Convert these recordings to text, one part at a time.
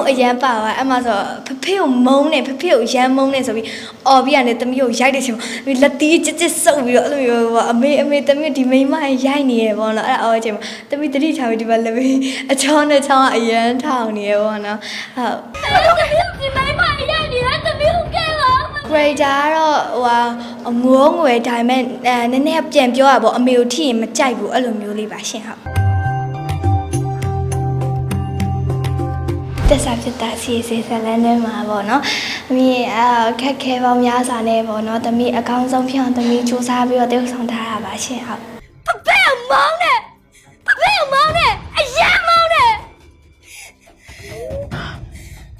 မှုအရန်ပါသွားအဲ့မှာဆိုဖဖေကိုမုန်းနေဖဖေကိုရမ်းမုန်းနေဆိုပြီးအော်ပြီးရတယ်တမီးကိုရိုက်တဲ့ချိန်မှာလက်တီးချစ်ချစ်ဆုပ်ပြီးတော့အဲ့လိုမျိုးပေါ့အမေအမေတမီးဒီမိန်းမရိုက်နေရပေါ့နော်အဲ့အော်အချိန်မှာတမီးတတိချာပြီးဒီမှာလည်းပြီးအချောင်းနဲ့ချောင်းကအရန်ထောင်နေရပေါ့နော်ဟုတ်ဒီမိုင်းမရနေတဲ့သမီးကိုကဲပါ grader ကတော့ဟိုဟာငိုးငွယ်ဒါပေမဲ့အဲနည်းနည်းပြန်ပြောရပေါ့အမေကိုထိရင်မကြိုက်ဘူးအဲ့လိုမျိုးလေးပါရှင်ဟုတ် တက်စားဖြစ်တာစီစီဆလန်းထဲမှာပေါ့နော်။အမေအခက်ခဲပေါင်းများစွာနဲ့ပေါ့နော်။တမီးအကောင်းဆုံးဖြစ်အောင်တမီးစူးစမ်းပြီးတော့တရုပ်ဆောင်ထားတာပါရှင်ဟုတ်ဖဖေကမောင်းတယ်ဖဖေကမောင်းတယ်အရန်မောင်းတယ်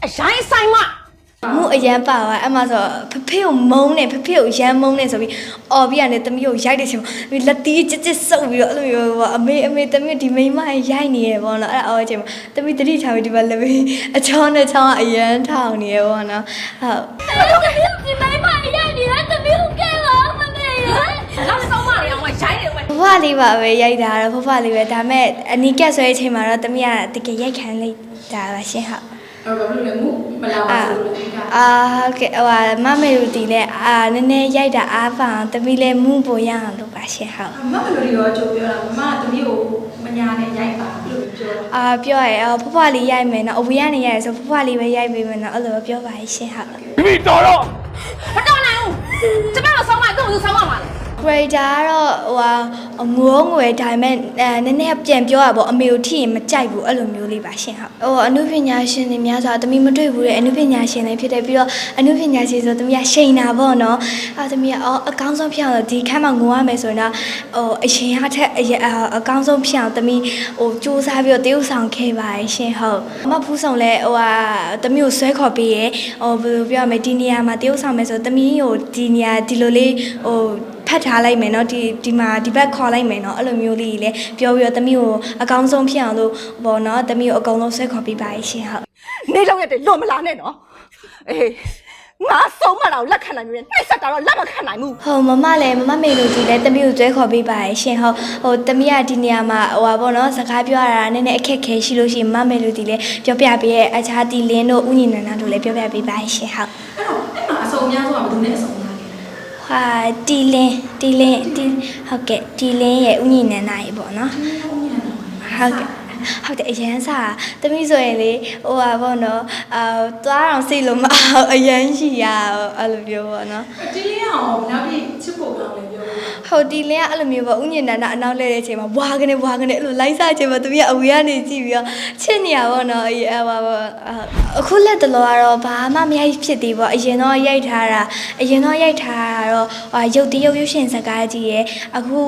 အရိုင်းဆိုင်မ။မှု အရန်ပါသွားအဲ့မှာဆိုဖဖေကိုမုန်းနေဖဖေကိုရမ်းမုန်းနေဆိုပြီးအော်ပြီးရတယ်တမီးကိုရိုက်တဲ့ချိန်မှာလက်တီးချစ်ချစ်ဆုပ်ပြီးတော့အဲ့လိုမျိုးပေါ့အမေအမေတမီးဒီမိန်းမရိုက်နေရပေါ့နော်။အဲ့အော်အချိန်မှာတမီးတတိချာပြီးဒီမှာလည်းပြီးအချောင်းနဲ့ချောင်းကအရန်ထောင်နေရပေါ့နော်။ဟုတ်ဒီမိုင်းမရနေတဲ့သမီးကိုကဲပါမမေရလောက်ဆောင်မရအောင်ရိုင်းတယ်ဝဲဘဘလေးပါပဲရိုက်တာတော့ဘဘလေးပဲဒါပေမဲ့အနီကက်ဆွဲတဲ့အချိန်မှာတော့တမီးကတကယ်ရိုက်ခံလိုက်တာပါရှင်ဟုတ် အဲ့တော့ဘယ်လိုလဲမှုမလာပါအာဘူးလို့ပြောတာအာဟုတ်ကဲ့ဟိုဟာမမေလူတီလဲအာနည်းနည်းရိုက်တာအားပါအောင်တမီလဲမူးပေါ်ရအောင်လုပ်ပါရှင်ဟုတ်မမလိုဒီရောကြိုပြောတာမမတမီးကိုမညာနဲ့ရိုက်ပါလို့ပြောတာအာပြောရဲအော်ဖဖလေးရိုက်မယ်နော်အဝေးကနေရိုက်ရဆိုဖဖလေးပဲရိုက်ပေးမယ်နော်အဲ့လိုပဲပြောပါရှင်ဟုတ်မိမိတော်တော့မတော်နိုင်ဘူးကျမတို့ဆောင်းမတော့သူဆောင်းမပါလေ grader ကတော့ဟိုဟာငိုးငွယ်ဒါပေမဲ့အဲနည်းနည်းပြန်ပြောရပေါ့အမေကိုထိရင်မကြိုက်ဘူးအဲ့လိုမျိုးလေးပါရှင်ဟုတ်ဟိုအနုပညာရှင်တွေများစွာတမီမတွေ့ဘူးတဲ့အနုပညာရှင်တွေဖြစ်တယ်ပြီးတော့အနုပညာရှင်ဆိုတမီကရှိန်တာပေါ့နော်အဲတမီကအော်အကောင်းဆုံးဖြစ်အောင်ဒီခန်းမှာငိုရမယ်ဆိုရင်တော့ဟိုအရင်ကထက်အရင်အကောင်းဆုံးဖြစ်အောင်တမီဟိုစူးစမ်းပြီးတော့တရုပ်ဆောင်ခဲ့ပါရှင်ဟုတ်အမဖူးဆောင်လဲဟိုဟာတမီကိုဆွဲခေါ်ပေးရဟိုဘယ်လိုပြောရမလဲဒီနေရာမှာတရုပ်ဆောင်မယ်ဆိုတမီကိုဒီနေရာဒီလိုလေးဟို ဖတ်ထားလိုက်မယ်နော်ဒီဒီမှာဒီဘက်ခေါ်လိုက်မယ်နော်အဲ့လိုမျိုးလေးကြီးလည်းပြောပြီးတော့သမီးကိုအကောင်းဆုံးဖြစ်အောင်လို့ပေါ့နော်သမီးကိုအကောင်းဆုံးဆွဲခေါ်ပေးပါရှင်ဟုတ်နေတော့ရတယ်လွန်မလာနဲ့နော်အေးငါဆုံးမတော့လက်ခံနိုင်မျိုးနဲ့နှိုက်ဆက်တာတော့လက်မခံနိုင်ဘူးဟုတ်မမလည်းမမမေလိုဒီလည်းတမီးကိုကျွဲခေါ်ပေးပါရဲ့ရှင်ဟုတ်ဟိုတမီးကဒီနေရာမှာဟိုပါဘောနော်စကားပြောရတာနည်းနည်းအခက်ခဲရှိလို့ရှိရင်မမမေလိုဒီလည်းပြောပြပေးရဲ့အခြားတီလင်းတို့ဥညင်နန္ဒတို့လည်းပြောပြပေးပါရဲ့ရှင်ဟုတ်အဲ့တော့အဲ့မှာအစုံအများဆုံးကဘယ်သူနဲ့အစုံ ဟာတီလင်းတီလင်းတီဟုတ်ကဲ့တီလင်းရဲ့ဥညင်နန္ဒရေပေါ့နော်ဟုတ်ကဲ့ဟုတ်တယ်အရန်စာတမိဆိုရင်လေဟိုပါဘောနော်အာသွားအောင်စိတ်လုံးမအောင်အရန်ရှိရအဲ့လိုပြောပေါ့နော်တီလင်းအောင်နောက်ပြီးချစ်ဖို့ကောင်းလည်းပြော ဟုတ်ဒီလင်းကအဲ့လိုမျိုးပေါ့ဥညင်နန္ဒအနောက်လဲတဲ့အချိန်မှာဘွားကနေဘွားကနေအဲ့လိုလိုက်စားချိန်မှာတမိကအဝေးကနေကြည့်ပြီးတော့ချစ်နေရပေါ့နော်အေးအဲ့ပါပေါ့အခုလက်တလောကတော့ဘာမှမရိုက်ဖြစ်သေးပေါ့အရင်တော့ရိုက်ထားတာအရင်တော့ရိုက်ထားတာတော့ဟိုရုပ်တရုပ်ရုပ်ရှင်စကားကြီးရယ်အခု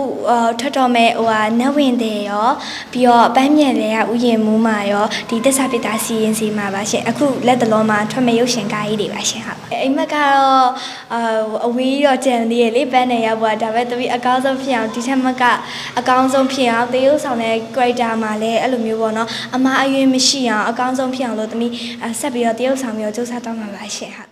ထွက်တော့မဲ့ဟိုဟာနတ်ဝင်တယ်ရောပြီးတော့ပန်းမြက်လည်းကဥယျာဉ်မူးမှာရောဒီတက်စာပစ်တာစီရင်စီမှာပါရှင်အခုလက်တလောမှာထွက်မဲ့ရုပ်ရှင်ကားကြီးတွေပါရှင်ဟုတ်အိမ်မက်ကတော့အာအဝေးတော့ကြံသေးရလေပန်းနေရောက်ပါဒါပေမဲ့တပီအကောင်းဆုံးဖြစ်အောင်ဒီထက်မကအကောင်းဆုံးဖြစ်အောင်တေးရုပ်ဆောင်တဲ့ character မှာလည်းအဲ့လိုမျိုးပေါ့နော်အမအရွေးမရှိအောင်အကောင်းဆုံးဖြစ်အောင်လို့တမီဆက်ပြီးတော့တေးရုပ်ဆောင်ပြီးတော့စူးစမ်းတော့မှာပါရှင်ဟုတ်